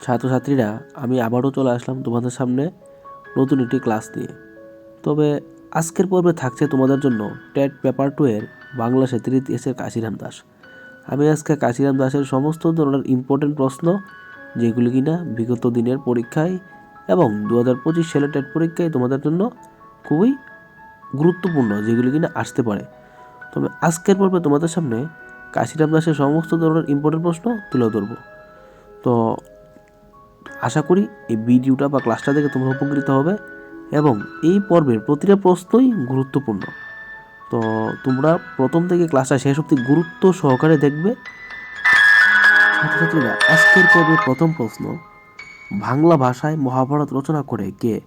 ছাত্রছাত্রীরা, আমি আবারও চলে আসলাম তোমাদের সামনে নতুন একটি ক্লাস নিয়ে। তবে আজকের পর্বে থাকছে তোমাদের জন্য টেট পেপার টু এর বাংলা সাহিত্যের ইতিহাসের কাশিরাম দাস। আমি আজকে কাশিরাম দাসের সমস্ত ধরনের ইম্পর্টেন্ট প্রশ্ন, যেগুলি কিনা বিগত দিনের পরীক্ষায় এবং দু হাজার পঁচিশ সালের টেট পরীক্ষায় তোমাদের জন্য খুবই গুরুত্বপূর্ণ, যেগুলি কিনা আসতে পারে। তবে আজকের পর্বে তোমাদের সামনে কাশিরাম দাসের সমস্ত ধরনের ইম্পর্টেন্ট প্রশ্ন তুলে ধরবো। তো আশা করি এই ভিডিওটা বা ক্লাসটা দেখে তোমরা উপকৃত হবে এবং এই পর্বের প্রতিটা প্রশ্নই গুরুত্বপূর্ণ। তো তোমরা প্রথম থেকে ক্লাসটা শেষ অব্দি গুরুত্ব সহকারে দেখবে। ছাত্রছাত্রীরা, আজকের পর্বের প্রথম প্রশ্ন, বাংলা ভাষায় মহাভারত রচনা করে কে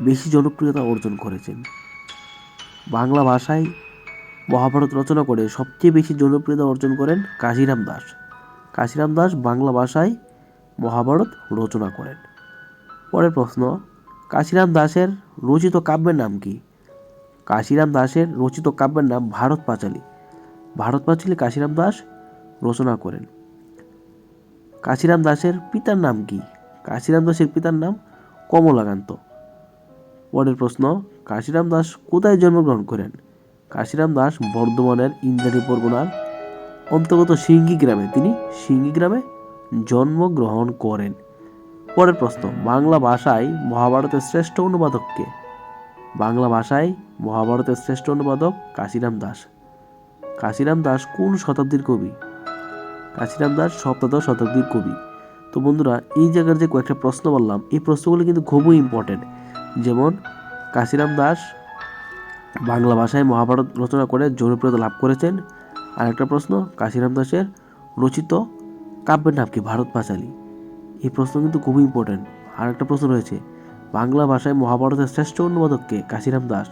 বেশি জনপ্রিয়তা অর্জন করেছেন? বাংলা ভাষায় মহাভারত রচনা করে সবচেয়ে বেশি জনপ্রিয়তা অর্জন করেন কাশিরাম দাস। কাশিরাম দাস বাংলা ভাষায় মহাভারত রচনা করেন। পরের প্রশ্ন, কাশিরাম দাসের রচিত কাব্যের নাম কি? কাশিরাম দাসের রচিত কাব্যের নাম ভারত পাঁচালী। ভারত পাঁচালী কাশিরাম দাস রচনা করেন। কাশিরাম দাসের পিতার নাম কি? কাশিরাম দাসের পিতার নাম কমলাকান্ত। পরের প্রশ্ন, কাশিরাম দাস কোথায় জন্মগ্রহণ করেন? কাশিরাম দাস বর্ধমানের ইন্দ্রাণী পরগনার অন্তর্গত সিঙ্গি গ্রামে। তিনি সিঙ্গি গ্রামে জন্মগ্রহণ করেন। পরের প্রশ্ন, বাংলা ভাষায় মহাভারতের শ্রেষ্ঠ অনুবাদক কে? বাংলা ভাষায় মহাভারতের শ্রেষ্ঠ অনুবাদক কাশিরাম দাস। কাশিরাম দাস কোন শতাব্দীর কবি? কাশিরাম দাস সপ্তদশ শতাব্দীর কবি। তো বন্ধুরা, এই জায়গার যে কয়েকটা প্রশ্ন বললাম, এই প্রশ্নগুলো কিন্তু খুবই ইম্পর্টেন্ট যেমন, কাশিরাম দাস বাংলা ভাষায় মহাভারত রচনা করে জনপ্রিয়তা লাভ করেছেন। আর একটা প্রশ্ন, কাশিরাম দাসের রচিত কাব্যের নাম কি? ভারত পাঁচালী। এই প্রশ্ন কিন্তু খুবই ইম্পর্টেন্ট আর একটা প্রশ্ন রয়েছে, বাংলা ভাষায় মহাভারতের শ্রেষ্ঠ অনুবাদক কে? কাশিরাম দাস।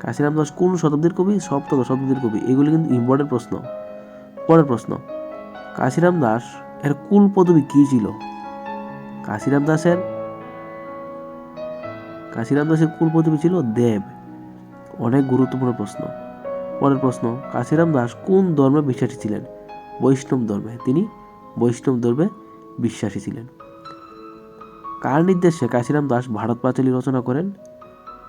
কাশিরাম দাস কোন শতাব্দীর কবি? সপ্তদশ শতাব্দীর কবি। এগুলি কিন্তু ইম্পর্টেন্ট প্রশ্ন। পরের প্রশ্ন, কাশিরাম দাস এর কুল পদবী কী ছিল? কাশিরাম দাসের কাশিরাম দাসের কুল পদবী ছিল দেব। অনেক গুরুত্বপূর্ণ প্রশ্ন। পরের প্রশ্ন, কাশিরাম দাস কোন ধর্মে বিশ্বাসী ছিলেন? বৈষ্ণব ধর্মে। তিনি বৈষ্ণব ধর্মে বিশ্বাসী ছিলেন। কার নির্দেশে কাশিরাম দাস ভারত পাঁচালী রচনা করেন?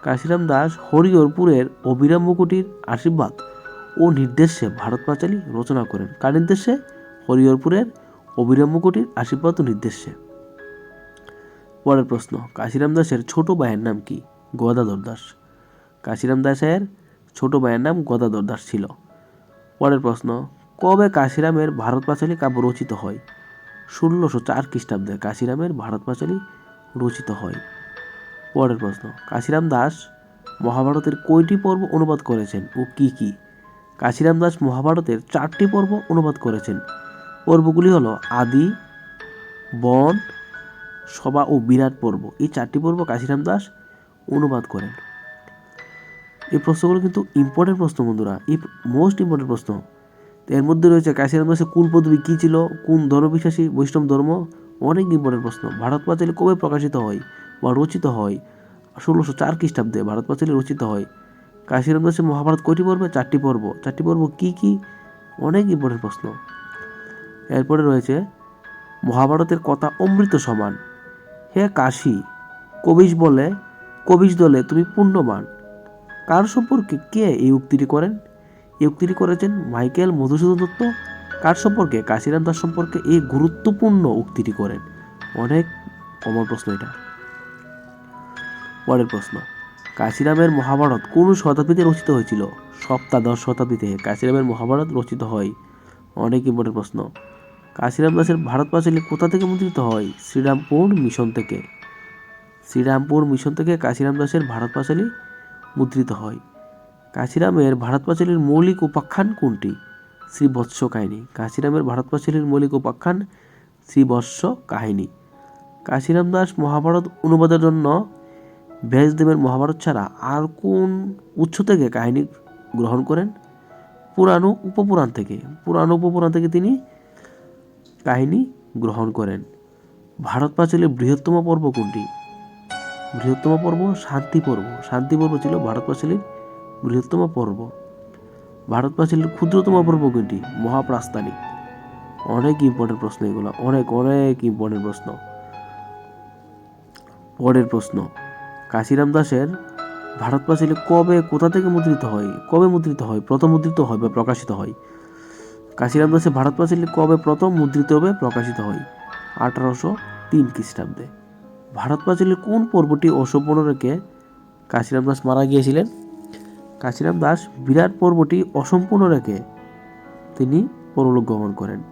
কাশিরাম দাস হরিহরপুরের অবিরাম মুকুটির আশীর্বাদ ও নির্দেশে ভারত পাঁচালী রচনা করেন। কার নির্দেশে? হরিহরপুরের অবিরাম মুকুটির আশীর্বাদ ও নির্দেশে। পরের প্রশ্ন, কাশিরাম দাসের ছোট ভাইয়ের নাম কি? গদাধর দাস। কাশিরাম দাসের ছোট ভাইয়ের নাম গদাধর দাস ছিল। পরের প্রশ্ন কবে কাশিরামের ভারত পাঁচালী কাব্য রচিত হয়? ষোলোশো চার খ্রিস্টাব্দে কাশিরামের ভারত পাঁচালী রচিত হয়। পরের প্রশ্ন, কাশিরাম দাস মহাভারতের কয়টি পর্ব অনুবাদ করেছেন ও কি কি? কাশিরাম দাস মহাভারতের চারটি পর্ব অনুবাদ করেছেন। পর্বগুলি হলো আদি, বন, সভা ও বিরাট পর্ব। এই চারটি পর্ব কাশিরাম দাস অনুবাদ করেন। এই প্রশ্নগুলো কিন্তু ইম্পর্টেন্ট প্রশ্ন বন্ধুরা। এই মোস্ট ইম্পর্টেন্ট প্রশ্ন। তো এর মধ্যে রয়েছে কাশিরাম দাসের কুল পদবী কী ছিল? কোন ধর্মবিশ্বাসী? বৈষ্ণব ধর্ম? অনেক ইম্পর্টেন্ট প্রশ্ন। ভারত পাঁচালী কবে প্রকাশিত হয় বা রচিত হয়? ষোলোশো চার খ্রিস্টাব্দে ভারত পাঁচালী রচিত হয়। কাশিরাম দাসের মহাভারত কয়টি পর্বে? চারটি পর্ব। চারটি পর্ব কী কী? অনেক ইম্পর্টেন্ট প্রশ্ন। এরপরে রয়েছে, মহাভারতের কথা অমৃত সমান। হে কাশী, কবিশ বলে, কবিশ দলে তুমি পুণ্যবান। কার সম্পর্কে কে এই উক্তিটি করেন? উক্তিটি করেছেন মাইকেল মধুসূদন দত্ত। কার সম্পর্কে? কাশিরাম দাস সম্পর্কে এই গুরুত্বপূর্ণ উক্তিটি করেন। অনেক কমন প্রশ্ন এটা। পরের প্রশ্ন, কাশিরামের মহাভারত কোন শতাব্দীতে রচিত হয়েছিল? সপ্তাদশ শতাব্দীতে কাশিরামের মহাভারত রচিত হয়। অনেক ইম্পর্টেন্ট প্রশ্ন, কাশিরাম দাসের ভারত পাঁচালী কোথা থেকে মুদ্রিত হয়? শ্রীরামপুর মিশন থেকে। শ্রীরামপুর মিশন থেকে কাশিরাম দাসের ভারত পাঁচালী মুদ্রিত হয়। কাশিরামের ভারত পাঁচালীর মৌলিক উপাখ্যান কোনটি? শ্রীবৎস কাহিনী। কাশিরামের ভারত পাঁচালীর মৌলিক উপাখ্যান শ্রীবৎস কাহিনী। কাশিরাম দাস মহাভারত অনুবাদের জন্য ব্যাসদেবের মহাভারত ছাড়া আর কোন উৎস থেকে কাহিনী গ্রহণ করেন? পুরাণ উপপুরাণ থেকে। পুরাণ উপপুরাণ থেকে তিনি কাহিনী গ্রহণ করেন। ভারত পাঁচালীর বৃহত্তম পর্ব কোনটি? বৃহত্তম পর্ব শান্তি পর্ব। শান্তি পর্ব ছিল ভারত পাঁচালীর বৃহত্তম পর্ব। ভারতবাসীর ক্ষুদ্রতম পর্ব কোনটি? মহাপ্রাস্তানিক। অনেক ইম্পর্টেন্ট প্রশ্ন এগুলো। অনেক অনেক ইম্পর্টেন্ট প্রশ্ন। পরের প্রশ্ন। কাশিরাম দাসের ভারত পাঁচালী কবে, কোথা থেকে মুদ্রিত হয়? কবে মুদ্রিত হয়? প্রথম মুদ্রিত হয় বা প্রকাশিত হয়? কাশিরাম দাসের ভারত পাঁচালী কবে প্রথম মুদ্রিত হবে প্রকাশিত হয়? আঠারোশো তিন খ্রিস্টাব্দে। ভারত পাঁচালীর কোন পর্বটি অসম্পূর্ণ রেখে কাশিরাম দাস মারা গিয়েছিলেন? কাশিরাম দাস বিরাট পর্বটি অসম্পূর্ণ রেখে তিনি পরলোক গমন করেন।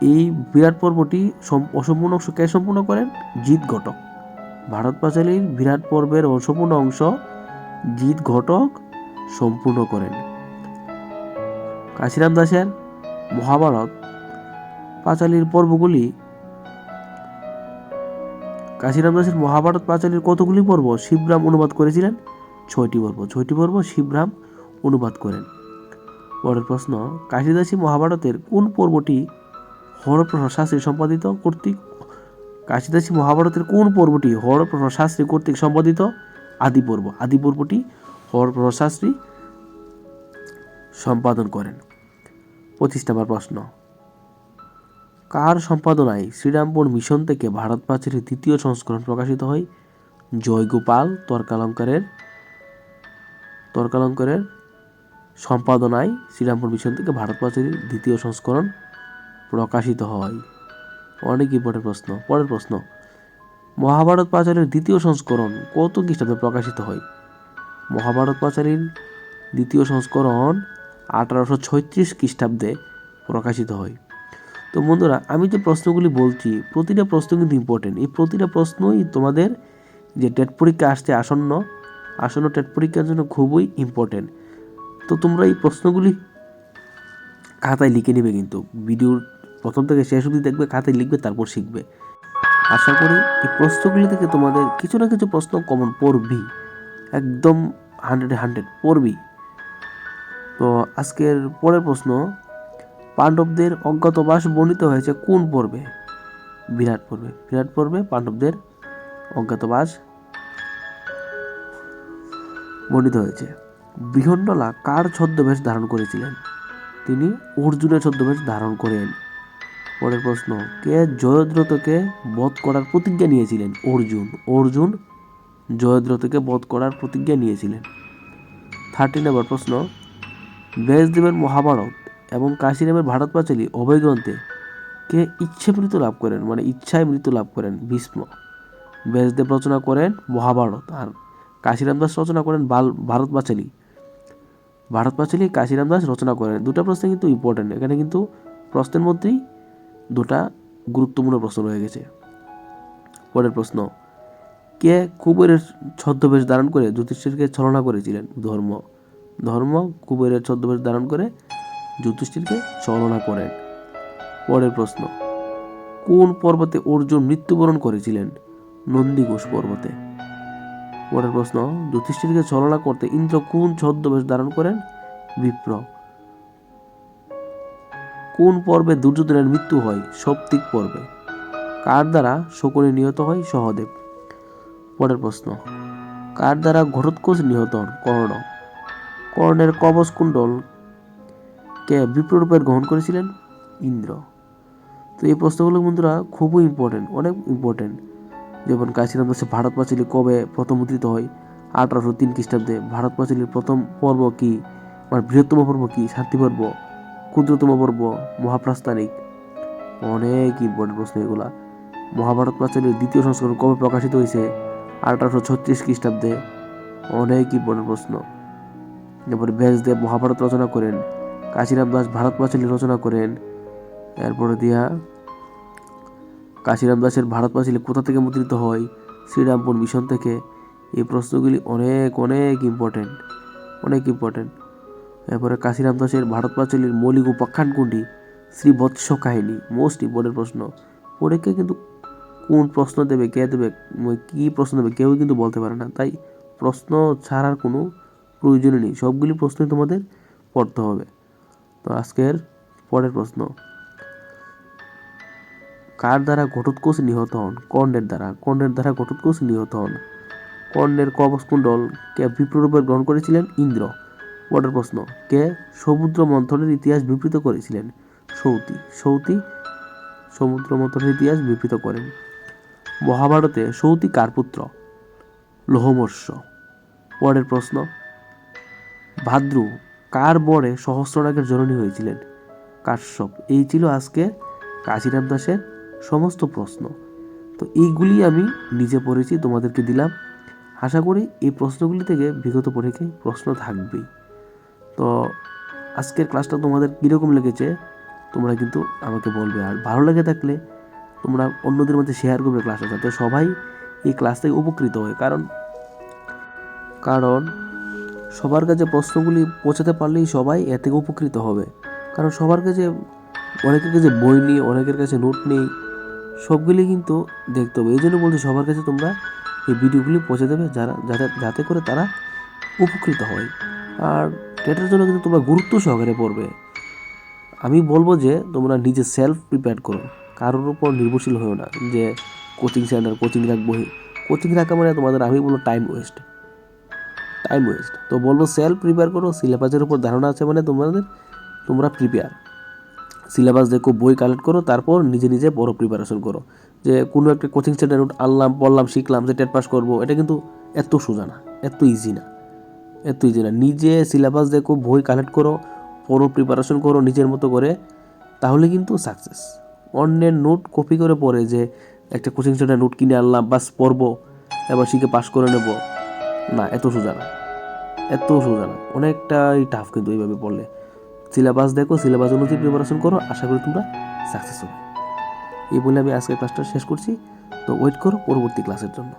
এই বিরাট পর্বটি সম- অসম্পূর্ণ অংশ কে সম্পূর্ণ করেন? জিৎ ঘটক। ভারত পাঁচালীর বিরাট পর্বের অসম্পূর্ণ অংশ জিৎ ঘটক সম্পূর্ণ করেন। কাশিরাম দাসের মহাভারত পাঁচালীর পর্বগুলি কাশিরাম দাসের মহাভারত পাঁচালীর কতগুলি পর্ব শিবরাম অনুবাদ করেছিলেন? ছয়টি পর্ব। ছয়টি পর্ব শিবরাম অনুবাদ করেন। পরের প্রশ্ন, কাশিদাসী মহাভারতের কোন পর্বটি হরপ্রসাদ শাস্ত্রী সম্পাদিত কর্তৃক কাশিদাসী মহাভারতের কোন পর্বটি হরপ্রসাদ শাস্ত্রী কর্তৃক সম্পাদিত? আদি পর্ব। আদি পর্বটি হরপ্রসাদ শাস্ত্রী সম্পাদন করেন। পঁচিশ নম্বর প্রশ্ন, কার সম্পাদনায় শ্রীরামপুর মিশন থেকে ভারত পাঁচালীর দ্বিতীয় সংস্করণ প্রকাশিত হয়? জয়গোপাল তর্কালঙ্কারের তর্কালঙ্কারের সম্পাদনায় শ্রীরামপুর মিশন থেকে ভারত পাঁচালীর দ্বিতীয় সংস্করণ প্রকাশিত হয়। অনেক ইম্পর্টেন্ট প্রশ্ন, পরের প্রশ্ন। মহাভারত পাঁচালীর দ্বিতীয় সংস্করণ কত খ্রিস্টাব্দে প্রকাশিত হয়? মহাভারত পাঁচালীর দ্বিতীয় সংস্করণ আঠারোশো ছত্রিশ খ্রিস্টাব্দে প্রকাশিত হয়। তো বন্ধুরা, আমি যে প্রশ্নগুলি বলছি, প্রতিটা প্রশ্ন কিন্তু ইম্পর্টেন্ট এই প্রতিটা প্রশ্নই তোমাদের যে টেট পরীক্ষা আসছে আসন্ন আসন্ন টেট পরীক্ষার জন্য খুবই ইম্পর্টেন্ট তো তোমরা এই প্রশ্নগুলি খাতায় লিখে নেবে কিন্তু। ভিডিওর প্রথম থেকে শেষ অবধি দেখবে, খাতায় লিখবে, তারপর শিখবে। আশা করি এই প্রশ্নগুলি থেকে তোমাদের কিছু না কিছু প্রশ্ন কমন পড়বি একদম হান্ড্রেডে হান্ড্রেড পড়বি তো আজকের পরের প্রশ্ন, পাণ্ডবদের অজ্ঞাতবাস বর্ণিত হয়েছে কোন পর্বে? বিরাট পর্বে। বিরাট পর্বে পাণ্ডবদের অজ্ঞাতবাস বর্ণিত হয়েছে। বৃহন্নলা কার ছদ্মবেশ ধারণ করেছিলেন? তিনি অর্জুনের ছদ্মবেশ ধারণ করেন। পরের প্রশ্ন, কে জয়দ্রতকে বধ করার প্রতিজ্ঞা নিয়েছিলেন? অর্জুন। অর্জুন জয়দ্রতকে বধ করার প্রতিজ্ঞা নিয়েছিলেন। থার্টি নম্বর প্রশ্ন, ব্যাসদেবের মহাভারত এবং কাশিরামের ভারত পাঁচালী অভয় গ্রন্থে কে ইচ্ছে মৃত্যু লাভ করেন? মানে ইচ্ছায় মৃত্যু লাভ করেন? ভীষ্ম। ব্যাসদেব রচনা করেন মহাভারত। আর কাশিরাম দাস রচনা করেন বাল, ভারত পাঁচালী ভারত পাঁচালী কাশিরাম দাস রচনা করেন। দুটা প্রশ্ন কিন্তু ইম্পর্টেন্ট এখানে কিন্তু প্রশ্নের মধ্যেই দুটা গুরুত্বপূর্ণ প্রশ্ন রয়ে গেছে। পরের প্রশ্ন, কে কুবেরের ছদ্মবেশ ধারণ করে যুধিষ্ঠিরকে ছলনা করেছিলেন? ধর্ম। ধর্ম কুবেরের ছদ্মবেশ ধারণ করে যুধিষ্ঠিরকে ছলনা করেন। পরের প্রশ্ন, কোন পর্বতে অর্জুন মৃত্যুবরণ করেছিলেন? নন্দীঘোষ পর্বতে। পরের প্রশ্ন, যুধিষ্ঠিরকে ছলনা করতে ইন্দ্র কোন ছদ্মবেশ ধারণ করেন? বিপ্র। কোন পর্বে দুর্যোধনের মৃত্যু হয়? সপ্তিক পর্বে। কার দ্বারা শকুনি নিহত হয়? সহদেব। পরের প্রশ্ন, কার দ্বারা ঘটোৎকোচ নিহত হন? কর্ণ। কর্ণের কবচ কুণ্ডল কে বিপ্ররূপে গ্রহণ করেছিলেন? ইন্দ্র। তো এই প্রশ্নগুলো বন্ধুরা খুবই ইম্পর্টেন্ট অনেক ইম্পর্টেন্ট যেমন কাশীরাম দাসের ভারত পাঁচালী কবে প্রথম উদ্ধৃত হয়? আঠারোশো তিন খ্রিস্টাব্দে ভারত পাঁচালীর প্রথম পর্ব কি? মানে বৃহত্তম পর্ব কি? শান্তি পর্ব। ক্ষুদ্রতম পর্ব, মহাপ্রাস্তানিক। অনেক ইম্পর্টেন্ট প্রশ্ন এগুলা। মহাভারত পাঁচালীর দ্বিতীয় সংস্করণ কবে প্রকাশিত হয়েছে? আঠারোশো ছত্রিশ খ্রিস্টাব্দে। অনেক ইম্পর্টেন্ট প্রশ্ন। এরপরে ব্যাসদেব মহাভারত রচনা করেন, কাশীরাম দাস ভারত পাঁচালী রচনা করেন। এরপরে দিয়া কাশীরাম দাসের ভারত পাঁচালী কোথা থেকে মুদ্রিত হয়? শ্রীরামপুর মিশন থেকে। এই প্রশ্নগুলি অনেক অনেক ইম্পর্টেন্ট অনেক ইম্পর্টেন্ট এরপরে কাশীরাম দাসের ভারত পাঁচালীর মৌলিক উপাখ্যান কোনটি? শ্রীবৎস কাহিনী মোস্ট ইম্পর্টেন্ট প্রশ্ন। পরীক্ষায় কিন্তু কোন প্রশ্ন দেবে, কে দেবে কী প্রশ্ন দেবে কেউ কিন্তু বলতে পারে না। তাই প্রশ্ন ছাড়ার কোনো প্রয়োজনই নেই। সবগুলি প্রশ্নই তোমাদের পড়তে হবে। তো আজকের পরের প্রশ্ন। কার দ্বারা ঘটোৎকোচ নিহত হন? কর্ণের দ্বারা। কর্ণের দ্বারা ঘটোৎকোচ নিহত হন। কর্ণের কবচকুণ্ডল কে বিপ্ররূপে গ্রহণ করেছিলেন? ইন্দ্র। পরের প্রশ্ন, কে সমুদ্র মন্থনের ইতিহাস বিবৃত করেছিলেন? সৌতি। সৌতি সমুদ্র মন্থনের ইতিহাস বিবৃত করেন। মহাভারতে সৌতি কার পুত্র? লোহমর্ষ। পরের প্রশ্ন, ভাদ্রু কার বরে সহস্রনাগের জননী হয়েছিলেন? কাশ্যপ। এই ছিল আজকে কাশিরাম দাসের সমস্ত প্রশ্ন। তো এইগুলি আমি নিজে পড়েছি, তোমাদেরকে দিলাম। আশা করি এই প্রশ্নগুলি থেকে বিগত পরীক্ষায় প্রশ্ন থাকবেই। তো আজকের ক্লাসটা তোমাদের কীরকম লেগেছে, তোমরা কিন্তু আমাকে বলবে। আর ভালো লেগে থাকলে তোমরা অন্যদের মধ্যে শেয়ার করবে ক্লাসটা যাতে সবাই এই ক্লাস থেকে উপকৃত হয়। কারণ কারণ সবার কাছে প্রশ্নগুলি পৌঁছাতে পারলেই সবাই এ থেকে উপকৃত হবে। কারণ সবার কাছে, অনেকের কাছে বই নেই, অনেকের কাছে নোট নেই। সবগুলি কিন্তু দেখতে হবে। এই জন্য বলছি সবার কাছে তোমরা এই ভিডিওগুলি পৌঁছে দেবে যারা যাতে যাতে করে তারা উপকৃত হয়। আর টেটের জন্য কিন্তু তোমরা গুরুত্ব সহকারে পড়বে। আমি বলব যে তোমরা নিজে সেলফ প্রিপেয়ার করো। কারোর উপর নির্ভরশীল হয়েও না যে কোচিং সেন্টার কোচিং রাখব কোচিং রাখা মানে তোমাদের আমি বলব টাইম ওয়েস্ট টাইম ওয়েস্ট তো বলব সেলফ প্রিপেয়ার করো সিলেবাসের উপর ধারণা আছে মানে তোমাদের তোমরা প্রিপেয়ার সিলেবাস দেখো, বই কালেক্ট করো, তারপর নিজে নিজে বড় প্রিপারেশন করো। যে কোনো একটা কোচিং সেন্টার আনলাম, পড়লাম, শিখলাম যে টেট পাস করব, এটা কিন্তু এত সোজা না, এত ইজি না, এত ইজি না। নিজে সিলেবাস দেখো, বই কালেক্ট করো, পড়ো প্রিপারেশন করো, নিজের মতো করে, তাহলে কিন্তু সাকসেস অন্যের নোট কপি করে পড়ে যে একটা কোচিং সেন্টার নোট কিনে আনলাম, বাস পড়ব, এবার শিখে পাস করে নেব, না, এত সোজা না, এত সোজা না। অনেকটাই টাফ কিন্তু এইভাবে পড়লে। সিলেবাস দেখো, সিলেবাস অনুযায়ী প্রিপারেশন করো, আশা করি তোমরা সাকসেস হবে। এই বলে আমি আজকের ক্লাসটা শেষ করছি। তো ওয়েট করো, পরবর্তী ক্লাসের জন্য।